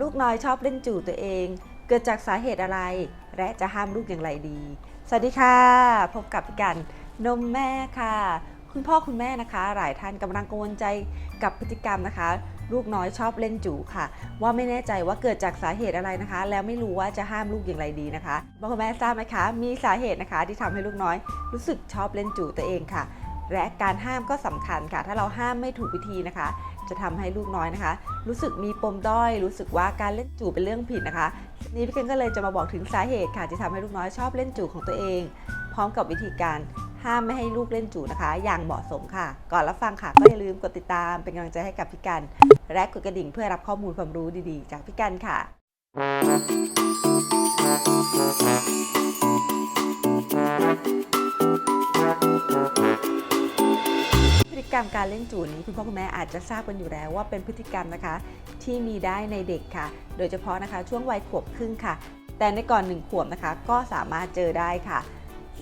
ลูกน้อยชอบเล่นจู่ตัวเอง เกิดจากสาเหตุอะไร และจะห้ามลูกอย่างไรดี สวัสดีค่ะ พบกับพี่กันนมแม่ค่ะ คุณพ่อคุณแม่นะคะ หลายท่านกำลังกังวลใจกับพฤติกรรมนะคะ ลูกน้อยชอบเล่นจู่ค่ะ ว่าไม่แน่ใจว่าเกิดจากสาเหตุอะไรนะคะ แล้วไม่รู้ว่าจะห้ามลูกอย่างไรดีนะคะพ่อคุณแม่ทราบไหมคะ มีสาเหตุนะคะ ที่ทำให้ลูกน้อย รู้สึกชอบเล่นจู่ตัวเองค่ะ และการห้ามก็สำคัญค่ะ ถ้าเราห้ามไม่ถูกวิธีนะคะ จะทำให้ลูกน้อยนะคะ รู้สึกมีปมด้อย รู้สึกว่าการเล่นจู่เป็นเรื่องผิดนะคะนี่พี่เคนก็เลยจะมาบอกถึงสาเหตุค่ะที่ทำให้ลูกน้อยชอบเล่นจู่ของตัวเอง พร้อมกับวิธีการห้ามไม่ให้ลูกเล่นจู่นะคะ อย่างเหมาะสมค่ะ ก่อนรับฟังค่ะ ก็อย่าลืมกดติดตามเป็นกำลังใจให้กับพี่กันและกดกระดิ่งเพื่อรับข้อมูลความรู้ดีๆ จากพี่กันค่ะพฤติ กรรมการเล่นจู่นี้คุณพ่อคุณแม่อาจจะทราบกันอยู่แล้วว่าเป็นพฤติกรรมนะคะ ที่มีได้ในเด็กค่ะ โดยเฉพาะนะคะช่วงวัยขวบครึ่งค่ะ แต่ในก่อนหนึ่งขวบนะคะก็สามารถเจอได้ค่ะ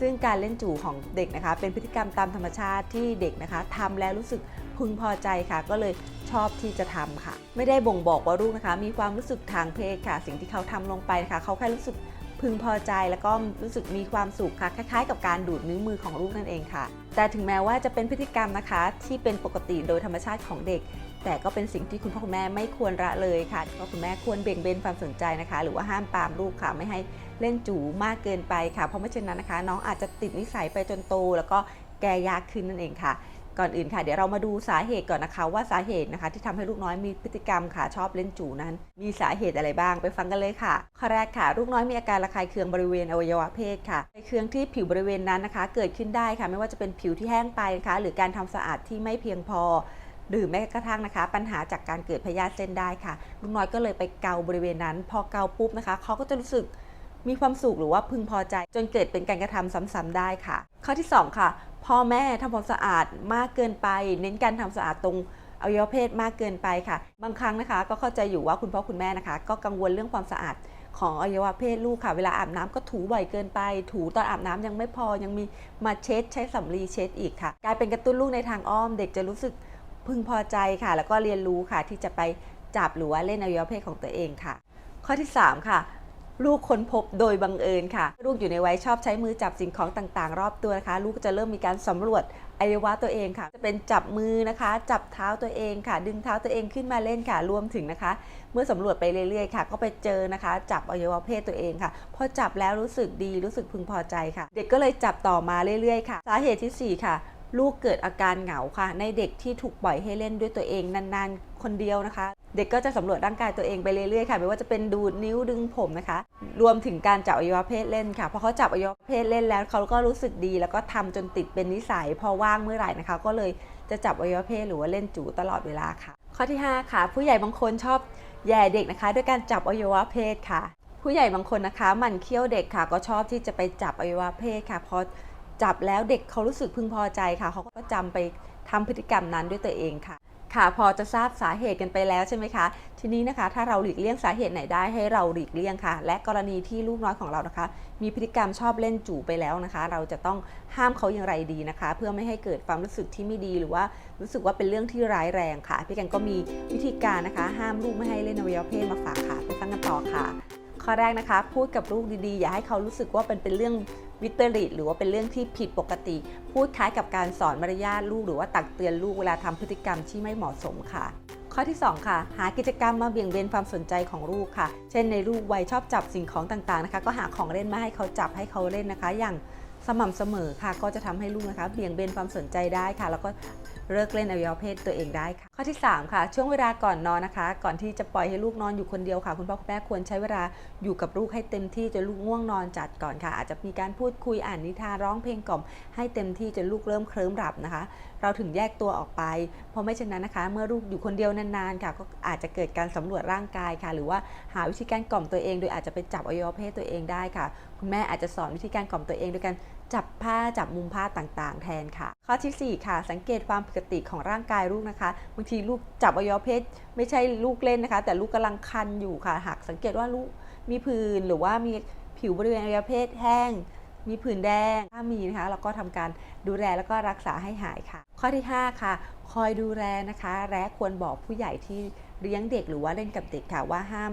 ซึ่งการเล่นจู่ของเด็กนะคะ เป็นพฤติกรรมตามธรรมชาติที่เด็กนะคะทำแล้วรู้สึกพึงพอใจค่ะ ก็เลยชอบที่จะทำค่ะ ไม่ได้บ่งบอกว่าลูกนะคะ มีความรู้สึกทางเพศค่ะ สิ่งที่เขาทำลงไปนะคะ เขาแค่รู้สึก พึงพอใจแล้วก็รู้สึกมีความสุขค่ะคล้ายๆ กับการดูดนิ้วมือของลูกนั่นเองค่ะ แต่ถึงแม้ว่าจะเป็นพฤติกรรมนะคะ ที่เป็นปกติโดยธรรมชาติของเด็ก แต่ก็เป็นสิ่งที่คุณพ่อคุณแม่ไม่ควรละเลยค่ะเพราะคุณแม่ควรเบี่ยงเบนความสนใจนะคะ หรือว่าห้ามปามลูกค่ะไม่ให้เล่นจูมากเกินไปค่ะ เพราะไม่เช่นนั้นนะคะ น้องอาจจะติดนิสัยไปจนโต แล้วก็แก้ยากขึ้นนั่นเองค่ะ ก่อนอื่นค่ะเดี๋ยวเรามาดูสาเหตุก่อนนะคะ ว่าสาเหตุนะคะที่ทำให้ลูกน้อยมีพฤติกรรมค่ะชอบเล่นจูนั้น มีสาเหตุอะไรบ้างไปฟังกันเลยค่ะข้อแรกค่ะ ลูกน้อยมีอาการระคายเคืองบริเวณอวัยวะเพศค่ะระคายเคืองที่ผิวบริเวณนั้นนะคะ เกิดขึ้นได้ค่ะ ไม่ว่าจะเป็นผิวที่แห้งไปนะคะ หรือการทำสะอาดที่ไม่เพียงพอหรือแม้กระทั่งนะคะ ปัญหาจากการเกิดพยาธิเส้นได้ค่ะลูกน้อยก็เลยไปเกาบริเวณนั้น พอเกาปุ๊บนะคะเขาก็จะรู้สึกมีความสุขหรือว่าพึงพอใจ จนเกิดเป็นการกระทำซ้ำๆได้ค่ะ ข้อที่ 2 ค่ะ พ่อแม่ทำความสะอาดมากเกินไป เน้นการทำสะอาดตรงอวัยวะเพศมากเกินไปค่ะ บางครั้งนะคะ ก็เข้าใจอยู่ว่าคุณพ่อคุณแม่นะคะ ก็กังวลเรื่องความสะอาดของอวัยวะเพศลูกค่ะ เวลาอาบน้ำก็ถูบ่อยเกินไป ถูตอนอาบน้ำยังไม่พอยังมีมาเช็ดใช้สำลีเช็ดอีกค่ะ กลายเป็นกระตุ้นลูกในทางอ้อม เด็กจะรู้สึกพึงพอใจค่ะ แล้วก็เรียนรู้ค่ะที่จะไปจับหรือว่าเล่นอวัยวะเพศของตัวเองค่ะ ข้อที่ 3 ค่ะ ลูกค้นพบโดยบังเอิญค่ะ ลูกอยู่ในวัยชอบใช้มือจับสิ่งของต่างๆ รอบตัวนะคะ ลูกจะเริ่มมีการสำรวจอวัยวะตัวเองค่ะ จะเป็นจับมือนะคะ จับเท้าตัวเองค่ะ ดึงเท้าตัวเองขึ้นมาเล่นค่ะ รวมถึงนะคะ เมื่อสำรวจไปเรื่อยๆค่ะ ก็ไปเจอนะคะ จับอวัยวะเพศตัวเองค่ะ พอจับแล้วรู้สึกดี รู้สึกพึงพอใจค่ะ เด็กก็เลยจับต่อมาเรื่อยๆ ค่ะ สาเหตุที่สี่ค่ะ ลูกเกิดอาการเหงาค่ะ ในเด็กที่ถูกปล่อยให้เล่นด้วยตัวเองนานๆ คนเดียวนะคะ เด็กก็จะสำรวจร่างกายตัวเองไปเรื่อยๆค่ะ ไม่ว่าจะเป็นดูดนิ้วดึงผมนะคะ รวมถึงการจับอวัยวะเพศเล่นค่ะพอเขาจับอวัยวะเพศเล่นแล้วเขาก็รู้สึกดี แล้วก็ทำจนติดเป็นนิสัย พอว่างเมื่อไหร่นะคะ ก็เลยจะจับอวัยวะเพศหรือว่าเล่นจูตลอดเวลาค่ะ ข้อที่ 5 ค่ะ ผู้ใหญ่บางคนชอบแย่เด็กนะคะ ด้วยการจับอวัยวะเพศค่ะ ผู้ใหญ่บางคนนะคะมันเคี้ยวเด็กค่ะ ก็ชอบที่จะไปจับอวัยวะเพศค่ะพอ จับแล้วเด็กเขารู้สึกพึงพอใจค่ะ เขาก็จำไปทำพฤติกรรมนั้นด้วยตัวเองค่ะ ค่ะพอจะทราบสาเหตุกันไปแล้วใช่ไหมคะ ทีนี้นะคะ ถ้าเราหลีกเลี่ยงสาเหตุไหนได้ให้เราหลีกเลี่ยงค่ะ และกรณีที่ลูกน้อยของเรานะคะ มีพฤติกรรมชอบเล่นจู่ไปแล้วนะคะ เราจะต้องห้ามเขาอย่างไรดีนะคะ เพื่อไม่ให้เกิดความรู้สึกที่ไม่ดีหรือว่ารู้สึกว่าเป็นเรื่องที่ร้ายแรงค่ะ พี่กันก็มีวิธีการนะคะ ห้ามลูกไม่ให้เล่นอวัยวะเพศมาฝากค่ะไปฟังกันต่อค่ะข้อแรกนะคะ พูดกับลูกดีๆ อย่าให้เขารู้สึกว่าเป็นเป็นเรื่อง วิตริตหรือว่าเป็นเรื่องที่ผิดปกติ พูดคล้ายกับการสอนมารยาทลูก หรือว่าตักเตือนลูกเวลาทำพฤติกรรมที่ไม่เหมาะสมค่ะ ข้อที่ 2 ค่ะ หากิจกรรมมาเบี่ยงเบนความสนใจของลูกค่ะ เช่นในลูกวัยชอบจับสิ่งของต่างๆนะคะ ก็หาของเล่นมาให้เขาจับให้เขาเล่นนะคะ อย่างสม่ำเสมอค่ะ ก็จะทำให้ลูกนะคะ เบี่ยงเบนความสนใจได้ค่ะ แล้วก็ เลิกเล่นอวัยวะเพศตัวเองได้ค่ะ ข้อที่ 3 ค่ะ ช่วงเวลาก่อนนอนนะคะ ก่อนที่จะปล่อยให้ลูกนอนอยู่คนเดียวค่ะ คุณพ่อคุณแม่ควรใช้เวลาอยู่กับลูกให้เต็มที่จนลูกง่วงนอนจัดก่อนค่ะ อาจจะมีการพูดคุยอ่านนิทานร้องเพลงกล่อม ให้เต็มที่จนลูกเริ่มเคลิ้มหลับนะคะ เราถึงแยกตัวออกไป เพราะไม่เช่นนั้นนะคะ เมื่อลูกอยู่คนเดียวนานๆค่ะ ก็อาจจะเกิดการสำรวจร่างกายค่ะ หรือว่าหาวิธีการกล่อมตัวเอง โดยอาจจะไปจับอวัยวะเพศตัวเองได้ค่ะ คุณแม่อาจจะสอนวิธีการกล่อมตัวเองโดยการ จับผ้าจับมุมผ้าต่างๆ แทนค่ะ ข้อทีสี่4 ค่ะ สังเกตความปกติของร่างกายลูกนะคะบางทีลูกจับอวัยวะเพศไม่ใช่ลูกเล่นนะคะ แต่ลูกกำลังคันอยู่ค่ะ หากสังเกตว่าลูกมีผื่นหรือว่ามีผิวบริเวณอวัยวะเพศแห้ง มีผื่นแดงถ้ามีนะคะเราก็ทำการดูแลแล้วก็รักษาให้หายค่ะ ข้อที่ 5 ค่ะ คอยดูแลนะคะ และควรบอกผู้ใหญ่ที่เลี้ยงเด็กหรือว่าเล่นกับเด็กค่ะว่าห้าม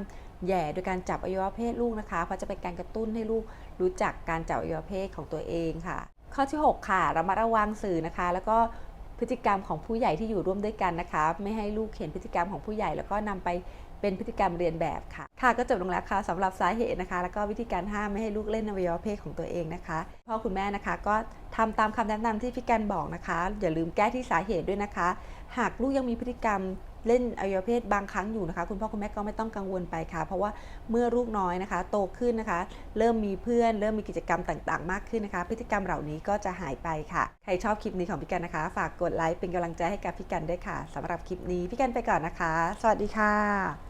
แย่โดยการจับอวัยวะเพศลูกนะคะเพราะจะเป็นการกระตุ้นให้ลูกรู้จักการจับอวัยวะเพศของตัวเองค่ะ ข้อที่ 6 ค่ะระมัดระวังสื่อนะคะ แล้วก็พฤติกรรมของผู้ใหญ่ที่อยู่ร่วมด้วยกันนะคะ ไม่ให้ลูกเห็นพฤติกรรมของผู้ใหญ่แล้วก็นำไปเป็นพฤติกรรมเรียนแบบค่ะ ค่ะก็จบลงแล้วค่ะสำหรับสาเหตุนะคะ แล้วก็วิธีการห้ามไม่ให้ลูกเล่นอวัยวะเพศของตัวเองนะคะพ่อคุณแม่นะคะก็ทำตามคำแนะนำที่พี่กันบอกนะคะ อย่าลืมแก้ที่สาเหตุด้วยนะคะ หากลูกยังมีพฤติกรรม เล่นอวัยวะเพศบางครั้งอยู่นะคะ คุณพ่อคุณแม่ก็ไม่ต้องกังวลไปค่ะ เพราะว่าเมื่อลูกน้อยนะคะ โตขึ้นนะคะ เริ่มมีเพื่อน เริ่มมีกิจกรรมต่างๆ มากขึ้นนะคะ พฤติกรรมเหล่านี้ก็จะหายไปค่ะ ใครชอบคลิปนี้ของพี่กันนะคะ ฝากกดไลค์เป็นกำลังใจให้กับพี่กันด้วยค่ะสำหรับคลิปนี้พี่กันไปก่อนนะคะ สวัสดีค่ะ